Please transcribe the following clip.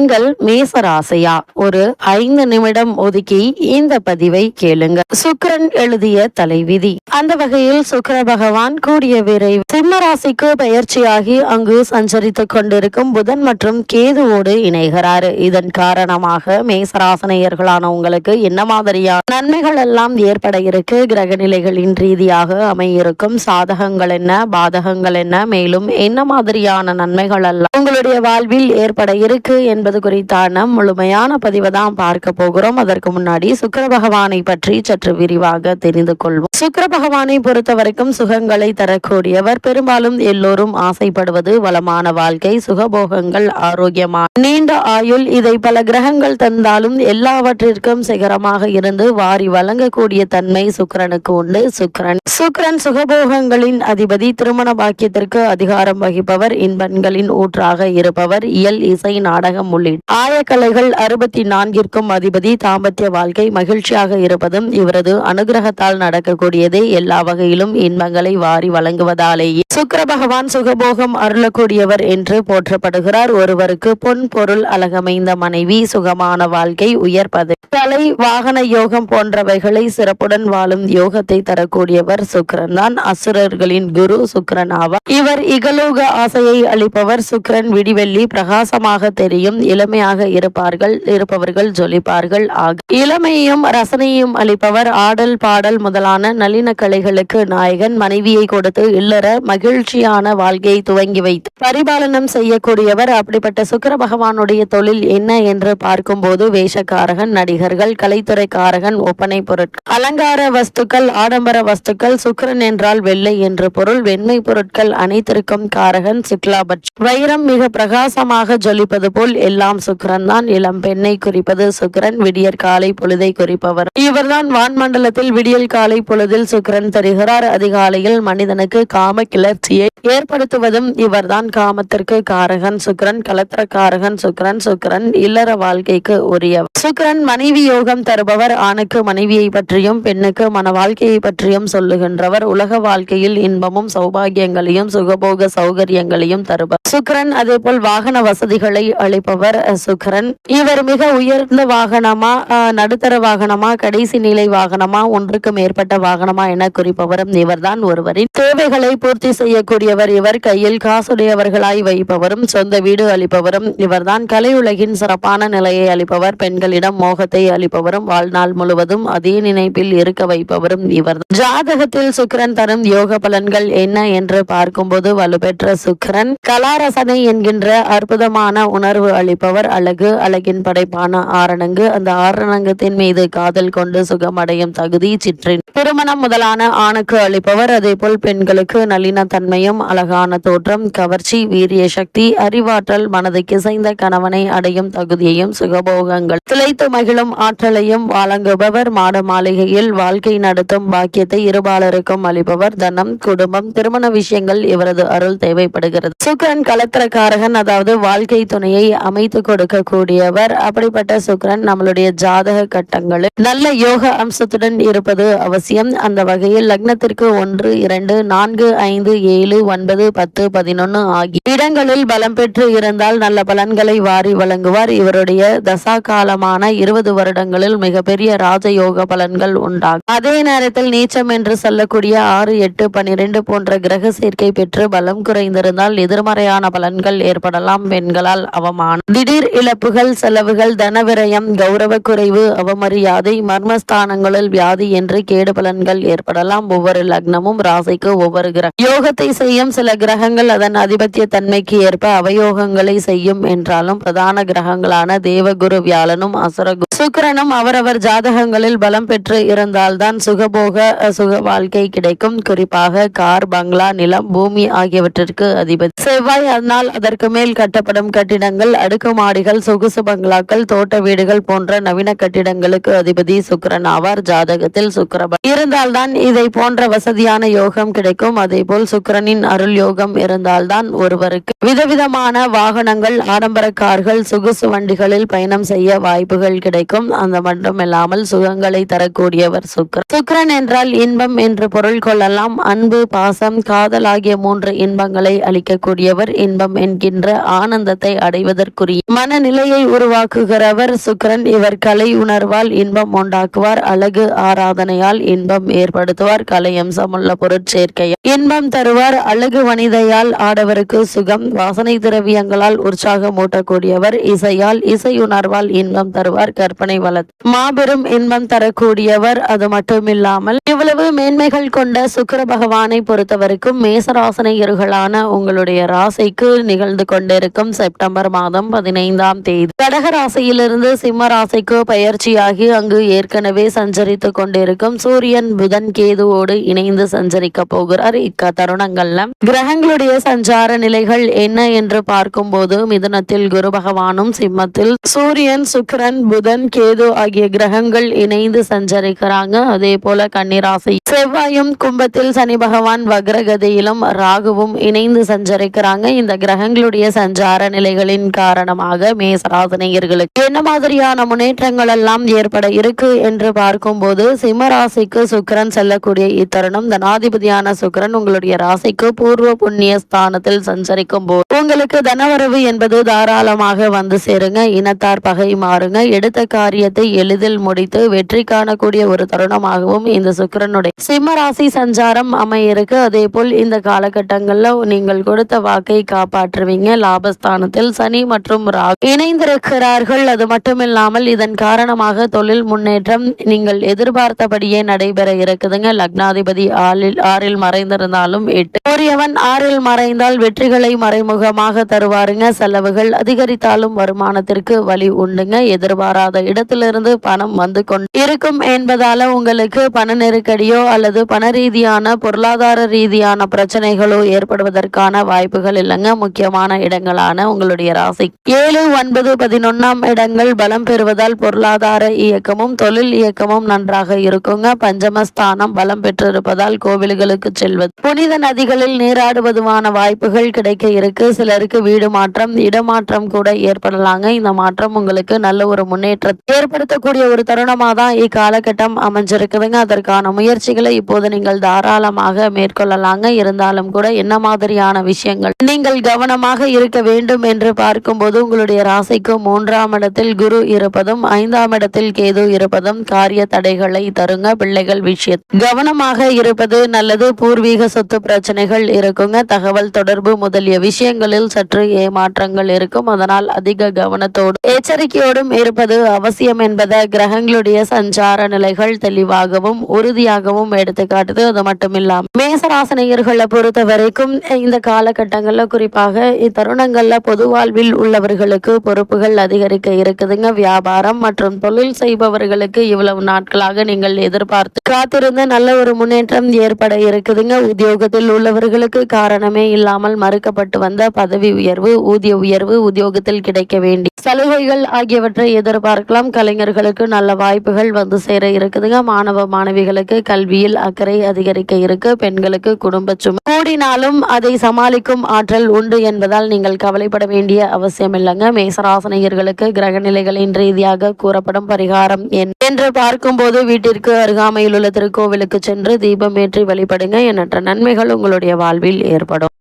நீங்கள் மேசராசையா? ஒரு ஐந்து நிமிடம் ஒதுக்கி இந்த பதிவை கேளுங்க. சுக்கரன் எழுதிய தலைவிதி. அந்த வகையில் சுக்கர பகவான் கூடிய விரைவு. சிம்ம ராசிக்கு பயிற்சியாகி அங்கு சஞ்சரித்துக் கொண்டிருக்கும் புதன் மற்றும் கேதுவோடு இணைகிறாரு. இதன் காரணமாக மேசராசனையர்களான உங்களுக்கு என்ன மாதிரியான நன்மைகள் எல்லாம் ஏற்பட இருக்கு? கிரக நிலைகளின் ரீதியாக அமையிருக்கும் சாதகங்கள் என்ன? பாதகங்கள் என்ன? மேலும் என்ன மாதிரியான நன்மைகள் எல்லாம் உங்களுடைய வாழ்வில் ஏற்பட இருக்கு என்பது குறித்தான முழுமையான பதிவை தான் பார்க்க போகிறோம். அதற்கு முன்னாடி சுக்கர பகவானை பற்றி சற்று விரிவாக தெரிந்து கொள்வோம். சுக்கர பகவானை பொறுத்தவரைக்கும் சுகங்களை தரக்கூடியவர். பெரும்பாலும் எல்லோரும் ஆசைப்படுவது வளமான வாழ்க்கை சுகபோகங்கள் ஆரோக்கியமான நீண்ட ஆயுள் இதை பல கிரகங்கள் தந்தாலும் எல்லாவற்றிற்கும் சிகரமாக இருந்து வாரி வழங்கக்கூடிய தன்மை சுக்கிரனுக்கு உண்டு. சுக்கிரன் சுக்கிரன் சுகபோகங்களின் அதிபதி திருமண பாக்கியத்திற்கு அதிகாரம் வகிப்பவர் இன்பன்களின் ஊற்றாக இருப்பவர் இயல் இசை நாடகம் உள்ளிட்ட ஆயக்கலைகள் அறுபத்தி நான்கிற்கும் அதிபதி தாம்பத்திய வாழ்க்கை மகிழ்ச்சியாக இருப்பதும் இவரது அனுகிரகத்தால் நடக்கக்கூடியதே எல்லா வகையிலும் இன்பங்களை வாரி வழங்குவதாலேயே. சுக்கர பகவான் சுகபோகம் அருளக்கூடியவர் என்று போற்றப்படுகிறார். ஒருவருக்கு பொன் பொருள் அழகமைந்த மனைவி சுகமான வாழ்க்கை உயர்ப்பது. தலை வாகன யோகம் போன்றவைகளை சிறப்புடன் வாழும் யோகத்தை தரக்கூடியவர் சுக்கரன் தான். அசுரர்களின் குரு சுக்கரன் ஆவார். இவர் இகலோக ஆசையை அளிப்பவர். சுக்கிரன் விடிவெள்ளி பிரகாசமாக தெரியும். இளமையாக இருப்பார்கள் இருப்பவர்கள் ஜொலிப்பார்கள். ஆக இளமையும் ரசனையும் அளிப்பவர் ஆடல் பாடல் முதலான நளின கலைகளுக்கு நாயகன். மனைவியை கொடுத்து இல்லற மகிழ்ச்சியான வாழ்க்கையை துவங்கி வைத்து பரிபாலனம் செய்யக்கூடியவர். அப்படிப்பட்ட சுக்கர பகவானுடைய தொழில் என்ன என்று பார்க்கும்போது வேஷக்காரகன் நடிகர்கள் கலைத்துறைக்காரகன் ஒப்பனை பொருட்கள் அலங்கார வஸ்துக்கள் ஆடம்பர வஸ்துக்கள் சுக்கரன் என்றால் வெள்ளை என்று பொருள் வெண்மை பொருட்கள் அனைத்திற்கும் காரகன் சிக்லாபட் வைரம் மிக பிரகாசமாக ஜொலிப்பது போல் எல்லாம் சுக்கரன் தான். இளம் பெண்ணை குறிப்பது சுக்கரன். விடியற் காலை பொழுதை குறிப்பவர். இவர்தான் வான்மண்டலத்தில் விடியல் காலை பொழுதில் சுக்கரன் தருகிறார். அதிகாலையில் மனிதனுக்கு காம கிளர்ச்சியை ஏற்படுத்துவதும் இவர்தான் காமத்திற்கு காரகன். சுக்கரன் கலத்திரக்காரகன். சுக்கரன் சுக்கரன் இல்லற வாழ்க்கைக்கு உரியவர். சுக்கரன் மனைவி யோகம் தருபவர். ஆணுக்கு மனைவியை பற்றியும் பெண்ணுக்கு மன வாழ்க்கையை பற்றியும் சொல்லுகின்றவர். உலக வாழ்க்கையில் இன்பமும் சௌபாகியங்களையும் சுகபோக சௌகரியங்களையும் தருபவர். சுக்கரன் அதே போல் வாகன வசதிகளை அளிப்பவர். அஹ், சுக்கரன். இவர் மிக உயர்ந்த வாகனமா நடுத்தர வாகனமா கடைசி நிலை வாகனமா ஒன்றுக்கு மேற்பட்ட வாகனமா என குறிப்பவரும் இவர்தான் ஒருவரின் தேவைகளை பூர்த்தி செய்யக்கூடியவர் இவர். கையில் காசுடையவர்களாய் வைப்பவரும் சொந்த வீடு அளிப்பவரும் இவர்தான். கலையுலகின் சிறப்பான நிலையை அளிப்பவர் பெண்களிடம் மோகத்தை அளிப்பவரும் வாழ்நாள் முழுவதும் அதே நினைப்பில் இருக்க வைப்பவரும் இவர் ஜாதகத்தில் சுக்கரன் தரும் யோக பலன்கள் என்ன என்று பார்க்கும்போது வலுப்பெற்ற சுக்கரன். கலாரசனை என்கின்ற அற்புதமான உணர்வு அளிப்பவர் அழகு அழகின் படைப்பான ஆரணங்கு. அந்த ஆரணங்கத்தின் மீது காதல் கொண்டு சுகமடையும் தகுதி சிற்றின். திருமணம் முதலான ஆணுக்கு அளிப்பவர். அதேபோல் பெண்களுக்கு நளின தன்மையும் அழகான தோற்றம் கவர்ச்சி வீரிய சக்தி அறிவாற்றல் மனதை கிசைந்த கணவனை அடையும் தகுதியையும் சுகபோகங்கள். திளைத்து மகிழும் ஆற்றலையும் வழங்குபவர். மாட மாளிகையில் வாழ்க்கை நடத்தும் பாக்கியத்தை இருபாலருக்கும் அளிப்பவர். தனம் குடும்பம் திருமண விஷயங்கள் இவரது அருள் தேவைப்படுகிறது. சுக்கரன் கலத்திரக்காரகன் அதாவது வாழ்க்கை துணையை அமைத்து கொடுக்கக்கூடியவர். அப்படிப்பட்ட சுக்கரன் நம்மளுடைய ஜாதக கட்டங்களில் நல்ல யோக அம்சத்துடன் இருப்பது அவசியம். அந்த வகையில் லக்னத்திற்கு ஒன்று இரண்டு நான்கு ஐந்து ஏழு ஒன்பது பத்து பதினொன்னு ஆகிய இடங்களில் பலம் பெற்று இருந்தால் நல்ல பலன்களை வாரி வழங்குவார். இவருடைய தசா காலமான இருபது வருடங்களில் மிகப்பெரிய ராஜயோக பலன்கள் உண்டாகும். அதே நேரத்தில் நீச்சம் என்று சொல்லக்கூடிய ஆறு எட்டு பனிரெண்டு போன்ற கிரக சேர்க்கை பெற்று பலம் குறைந்திருந்தால் எதிர்மறையான பலன்கள் ஏற்படலாம். பெண்களால் அவமானம் திடீர் இழப்புகள் செலவுகள் தனவிரயம் கௌரவ குறைவு அவமரியாதை மர்மஸ்தானங்களில் வியாதி என்று கேடு பலன்கள் ஏற்படலாம். ஒவ்வொரு லக்னமும் ராசிக்கு ஒவ்வொரு கிரகம். யோகத்தை செய்யும் சில கிரகங்கள் அதன் அதிபத்திய தன்மைக்கு ஏற்ப அவயோகங்களை செய்யும் என்றாலும் பிரதான கிரகங்களான தேவகுரு வியாழனும் அசுரகு சுக்கிரனும் அவரவர் ஜாதகங்களில் பலம் பெற்று இருந்தால்தான் சுகபோக சுக வாழ்க்கை கிடைக்கும். குறிப்பாக கார் பங்களா நிலம் பூமி ஆகியவற்றிற்கு அதிபதி. செவ்வாய் அதனால் அதற்கு மேல் கட்டப்படும் கட்டிடங்கள் அடுக்குமாடிகள் சொகுசு பங்களாக்கள் தோட்ட வீடுகள் போன்ற நவீன கட்டிடங்களுக்கு அதிபதி சுக்கரன் ஆவார். ஜாதகத்தில் சுக்கிரபன் இருந்தால்தான் இதை போன்ற வசதியான யோகம் கிடைக்கும். அதே போல் சுக்கரனின் அருள் யோகம் இருந்தால்தான் ஒருவருக்கு விதவிதமான வாகனங்கள் ஆடம்பர கார்கள் சொகுசு வண்டிகளில் பயணம் செய்ய வாய்ப்புகள் கிடைக்கும். அந்த மட்டுமில்லாமல் சுகங்களை தரக்கூடியவர் சுக்கரன். சுக்கரன் என்றால் இன்பம் என்று பொருள் கொள்ளலாம். அன்பு பாசம் காதல் ஆகிய மூன்று இன்பங்களை அளிக்கக்கூடியவர் இன்பம் என்கின்ற ஆனந்தத்தை அடைவதற்கு புரியும். மனநிலையை உருவாக்குகிறவர் சுக்கரன். இவர் கலை உணர்வால் இன்பம் உண்டாக்குவார். அழகு ஆராதனையால் இன்பம் ஏற்படுத்துவார். கலை அம்சமுள்ள பொருட்சேர்க்கையால் இன்பம் தருவார். அழகு வனிதையால் ஆடவருக்கு சுகம். வாசனை திரவியங்களால் உற்சாகம் ஊட்டக்கூடியவர். இசையால் இசை உணர்வால் இன்பம் தருவார். கற்பனை வளத் மாபெரும் இன்பம் தரக்கூடியவர். அது மட்டுமில்லாமல் இவ்வளவு மேன்மைகள் கொண்ட சுக்கர பகவானை பொறுத்தவரைக்கும் மேசராசனையர்களான உங்களுடைய ராசிக்கு நிகழ்ந்து கொண்டிருக்கும் செப்டம்பர் மாதம் பதினைந்தாம் தேதி. கடகராசியிலிருந்து சிம்ம ராசிக்கு பயிற்சியாகி அங்கு ஏற்கனவே சஞ்சரித்து கொண்டிருக்கும் சூரியன் புதன் கேதுவோடு இணைந்து சஞ்சரிக்க போகிறார். இக்க தருணங்கள்ல கிரகங்களுடைய சஞ்சார நிலைகள் என்ன என்று பார்க்கும்போது மிதுனத்தில் குரு பகவானும் சிம்மத்தில் சூரியன் சுக்கரன் புதன் கேது ஆகிய கிரகங்கள் இணைந்து சஞ்சரிக்கிறாங்க. அதே போல கன்னிராசி செவ்வாயும் கும்பத்தில் சனி பகவான் வக்ரகதியிலும் ராகுவும் இணைந்து சஞ்சரிக்கிறாங்க. இந்த கிரகங்களுடைய சஞ்சார நிலைகளின் காரணம் காரணமாக மேசராசினியர்களுக்கு என்ன மாதிரியான முன்னேற்றங்கள் எல்லாம் ஏற்பட இருக்கு என்று பார்க்கும்போது சிம்மராசிக்கு ராசிக்கு சுக்கிரன் செல்லக்கூடிய இத்தருணம் தனாதிபதியான சுக்கரன் உங்களுடைய ராசிக்கு பூர்வ புண்ணிய ஸ்தானத்தில் சஞ்சரிக்கும் போது உங்களுக்கு தனவரவு என்பது தாராளமாக வந்து சேருங்க. இனத்தார் பகை மாறுங்க. எடுத்த காரியத்தை எளிதில் முடித்து வெற்றி காணக்கூடிய ஒரு தருணமாகவும் இந்த சுக்கிரனுடைய சிம்மராசி சஞ்சாரம் அமைய இருக்கு அதே போல் இந்த காலகட்டங்கள்ல நீங்கள் கொடுத்த வாக்கை காப்பாற்றுவீங்க. லாபஸ்தானத்தில் சனி மற்றும் ராகு இணைந்திருக்கிறார்கள். அது மட்டுமில்லாமல் இதன் காரணமாக தொழில் முன்னேற்றம் நீங்கள் எதிர்பார்த்தபடியே நடைபெற இருக்குதுங்க. லக்னாதிபதி ஆறில் ஆறில் மறைந்திருந்தாலும் எட்டு. சூரியவன் ஆறில் மறைந்தால் வெற்றிகளை மறைமுகமாக தருவாருங்க. செலவுகள் அதிகரித்தாலும் வருமானத்திற்கு வழி உண்டுங்க. எதிர்பாராத இடத்திலிருந்து பணம் வந்து கொண்டு இருக்கும் என்பதால உங்களுக்கு பண நெருக்கடியோ அல்லது பண ரீதியான பொருளாதார ரீதியான பிரச்சனைகளோ ஏற்படுவதற்கான வாய்ப்புகள் இல்லைங்க. முக்கியமான இடங்களான உங்களுடைய ராசி ஏழு ஒன்பது பதினொன்னாம் இடங்கள் பலம் பெறுவதால் பொருளாதார இயக்கமும் தொழில் இயக்கமும் நன்றாக இருக்குங்க. பஞ்சமஸ்தானம் பலம் பெற்றிருப்பதால் கோவில்களுக்கு செல்வது. புனித நதிகளில் நீராடுவதுமான வாய்ப்புகள் கிடைக்க இருக்கு. சிலருக்கு வீடு மாற்றம் இடமாற்றம் கூட ஏற்படலாங்க. இந்த மாற்றம் உங்களுக்கு நல்ல ஒரு முன்னேற்றத்தை ஏற்படுத்தக்கூடிய ஒரு தருணமாக தான் இக்காலகட்டம் அமைஞ்சிருக்குதுங்க. அதற்கான முயற்சிகளை இப்போது நீங்கள் தாராளமாக மேற்கொள்ளலாங்க. இருந்தாலும் கூட என்ன மாதிரியான விஷயங்கள்? நீங்கள் கவனமாக இருக்க வேண்டும் என்று பார்க்கும்போது உங்களுடைய ராசிக்கு மூன்றாம் இடத்தில் குரு இருப்பதும் ஐந்தாம் இடத்தில் கேது இருப்பதும் காரிய தடைகளை தருங்க. பிள்ளைகள் விஷயம் கவனமாக இருப்பது நல்லது. பூர்வீக சொத்து பிரச்சனைகள் இருக்குங்க. தகவல் தொடர்பு முதலிய விஷயங்களில் சற்று ஏமாற்றங்கள் இருக்கும். அதனால் அதிக கவனத்தோடு எச்சரிக்கையோடும் இருப்பது அவசியம் என்பதை கிரகங்களுடைய சஞ்சார நிலைகள் தெளிவாகவும் உறுதியாகவும் எடுத்துக்காட்டுது. அது மட்டுமில்லாம மேசராசனையர்களை பொறுத்த வரைக்கும் இந்த காலகட்டங்களில் குறிப்பாக இத்தருணங்கள்ல பொது வாழ்வில் உள்ளவர் செய்பவர்களுக்கு பொறுப்புகள் அதிகரிக்க இருக்குதுங்க. வியாபாரம் மற்றும் தொழில் செய்பவர்களுக்கு இவ்வளவு நாட்களாக நீங்கள் எதிர்பார்த்து காத்திருந்த நல்ல ஒரு முன்னேற்றம் ஏற்பட இருக்குதுங்க. உத்தியோகத்தில் உள்ளவர்களுக்கு காரணமே இல்லாமல் மறுக்கப்பட்டு வந்த பதவி உயர்வு ஊதிய உயர்வு உத்தியோகத்தில் கிடைக்க வேண்டிய சலுகைகள் ஆகியவற்றை எதிர்பார்க்கலாம். கலைஞர்களுக்கு நல்ல வாய்ப்புகள் வந்து சேர இருக்குதுங்க. மாணவ மாணவிகளுக்கு கல்வியில் அக்கறை அதிகரிக்க இருக்கு. பெண்களுக்கு குடும்ப சுமை கூடினாலும் அதை சமாளிக்கும் ஆற்றல் உண்டு என்பதால் நீங்கள் கவலைப்பட வேண்டிய அவசியம் இல்லைங்க மேசராசனையர்களுக்கு கிரகநிலைகளின் ரீதியாக கூறப்படும் பரிகாரம் என்று பார்க்கும்போது வீட்டிற்கு அருகாமையில் உள்ள திருக்கோவிலுக்கு சென்று தீபம் ஏற்றி வழிபடுங்க. எண்ணற்ற நன்மைகள் உங்களுடைய வாழ்வில் ஏற்படும்.